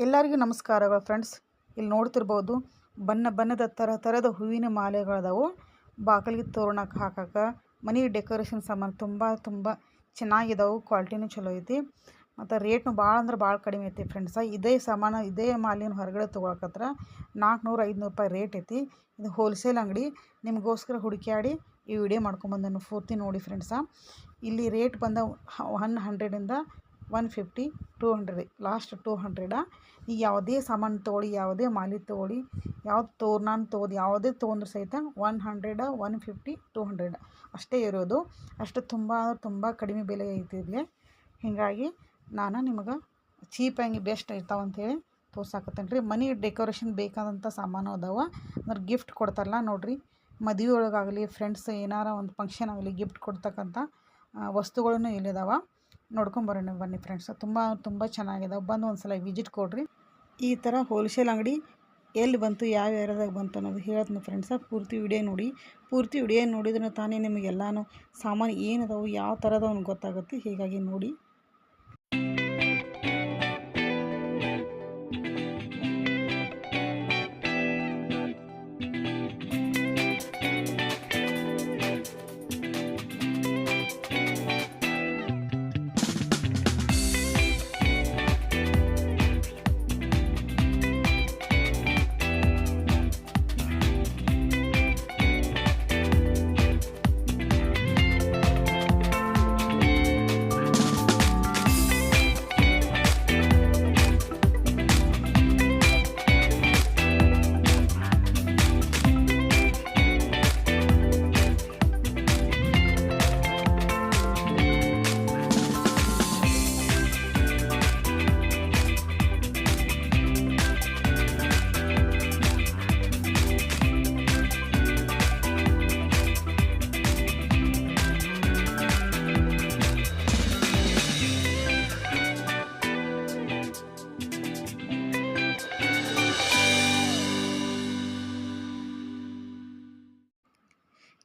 ಎಲ್ಲರಿಗೂ ನಮಸ್ಕಾರಗಳು ಫ್ರೆಂಡ್ಸ್. ಇಲ್ಲಿ ನೋಡ್ತಿರ್ಬೋದು ಬಣ್ಣ ಬಣ್ಣದ ಥರ ಥರದ ಹೂವಿನ ಮಾಲೆಗಳದಾವು. ಬಾಗಿಲಿಗೆ ತೋರಣಕ್ಕೆ ಹಾಕಕ್ಕೆ ಮನೆ ಡೆಕೋರೇಷನ್ ಸಾಮಾನು ತುಂಬ ತುಂಬ ಚೆನ್ನಾಗಿದಾವೆ. ಕ್ವಾಲಿಟಿನೂ ಚಲೋ ಐತಿ. ಮತ್ತು ರೇಟ್ನು ಭಾಳ ಅಂದ್ರೆ ಭಾಳ ಕಡಿಮೆ ಐತಿ ಫ್ರೆಂಡ್ಸ. ಇದೇ ಸಾಮಾನು, ಇದೇ ಮಾಲಿನ ಹೊರಗಡೆ ತೊಗೊಳಕತ್ರ ನಾಲ್ಕುನೂರು, ಐದುನೂರು ರೂಪಾಯಿ ರೇಟ್ ಐತಿ. ಇದು ಹೋಲ್ಸೇಲ್ ಅಂಗಡಿ. ನಿಮಗೋಸ್ಕರ ಹುಡುಕ್ಯಾಡಿ ಈ ವಿಡಿಯೋ ಮಾಡ್ಕೊಂಬಂದನು ಪೂರ್ತಿ ನೋಡಿ ಫ್ರೆಂಡ್ಸ. ಇಲ್ಲಿ ರೇಟ್ ಬಂದ one ಹಂಡ್ರೆಡಿಂದ one fifty two hundred. Last two hundred ಈಗ ಯಾವುದೇ ಸಾಮಾನು ತೊಗೊಳ್ಳಿ, ಯಾವುದೇ ಮಾಲಿ ತೊಗೊಳ್ಳಿ, ಯಾವ್ದು ತೋರ್ನಾನ್ ತೊಗೊದು, ಯಾವುದೇ ತೊಗೊಂಡ್ರು ಸಹಿತ one hundred one fifty two hundred. ಅಷ್ಟೇ ಇರೋದು. ಅಷ್ಟು ತುಂಬ ತುಂಬ ಕಡಿಮೆ ಬೆಲೆ ಐತಿ ಇಲ್ಲಿ ಹೀಗಾಗಿ ನಾನು ನಿಮಗೆ ಚೀಪಾಗಿ ಬೆಸ್ಟ್ ಇರ್ತಾವೆ ಅಂಥೇಳಿ ತೋರ್ಸಾಕತ್ತೇನೆ ರೀ ಮನೆ ಡೆಕೋರೇಷನ್ ಬೇಕಾದಂಥ ಸಾಮಾನು ಅದಾವ. ಅಂದ್ರೆ ಗಿಫ್ಟ್ ಕೊಡ್ತಾರಲ್ಲ ನೋಡಿರಿ. ಮದುವೆ ಒಳಗಾಗಲಿ ಫ್ರೆಂಡ್ಸ್ ಏನಾರ ಒಂದು ಫಂಕ್ಷನ್ ಆಗಲಿ, ಗಿಫ್ಟ್ ಕೊಡ್ತಕ್ಕಂಥ ವಸ್ತುಗಳನ್ನು ಇಲ್ಲಿದಾವೆ. ನೋಡ್ಕೊಂಬರೋಣ ಬನ್ನಿ ಫ್ರೆಂಡ್ಸ್ ತುಂಬ ತುಂಬ ಚೆನ್ನಾಗಿದಾವೆ ಬಂದು ಒಂದು ಸಲ ವಿಸಿಟ್ ಕೊಡಿರಿ. ಈ ಥರ ಹೋಲ್ಸೇಲ್ ಅಂಗಡಿ ಎಲ್ಲಿ ಬಂತು, ಯಾವ ಏರಿಯಾದಾಗ ಬಂತು ಅನ್ನೋದು ಹೇಳ್ತೀನಿ ಫ್ರೆಂಡ್ಸ ಪೂರ್ತಿ ವಿಡಿಯೋ ನೋಡಿ. ಪೂರ್ತಿ ವಿಡಿಯೋ ನೋಡಿದ್ರೆ ತಾನೇ ನಿಮಗೆಲ್ಲಾನು ಸಾಮಾನು ಏನದಾವು, ಯಾವ ಥರದವನು ಗೊತ್ತಾಗುತ್ತೆ. ಹೀಗಾಗಿ ನೋಡಿ.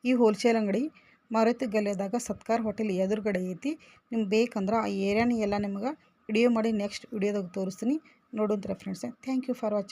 ಈ ಹೋಲ್ಸೇಲ್ ಅಂಗಡಿ ಮಾರುತಿ ಗಲ್ಲೆದಾಗ ಸತ್ಕಾರ್ ಹೋಟೆಲ್ ಎದುರುಗಡೆ ಐತಿ. ನಿಮ್ಗೆ ಬೇಕಂದ್ರೆ ಆ ಏರಿಯಾನ ಎಲ್ಲ ನಿಮ್ಗೆ ವಿಡಿಯೋ ಮಾಡಿ ನೆಕ್ಸ್ಟ್ ವಿಡಿಯೋದಾಗ ತೋರಿಸ್ತೀನಿ. ನೋಡುವಂತ್ರೆ friends thank you for watching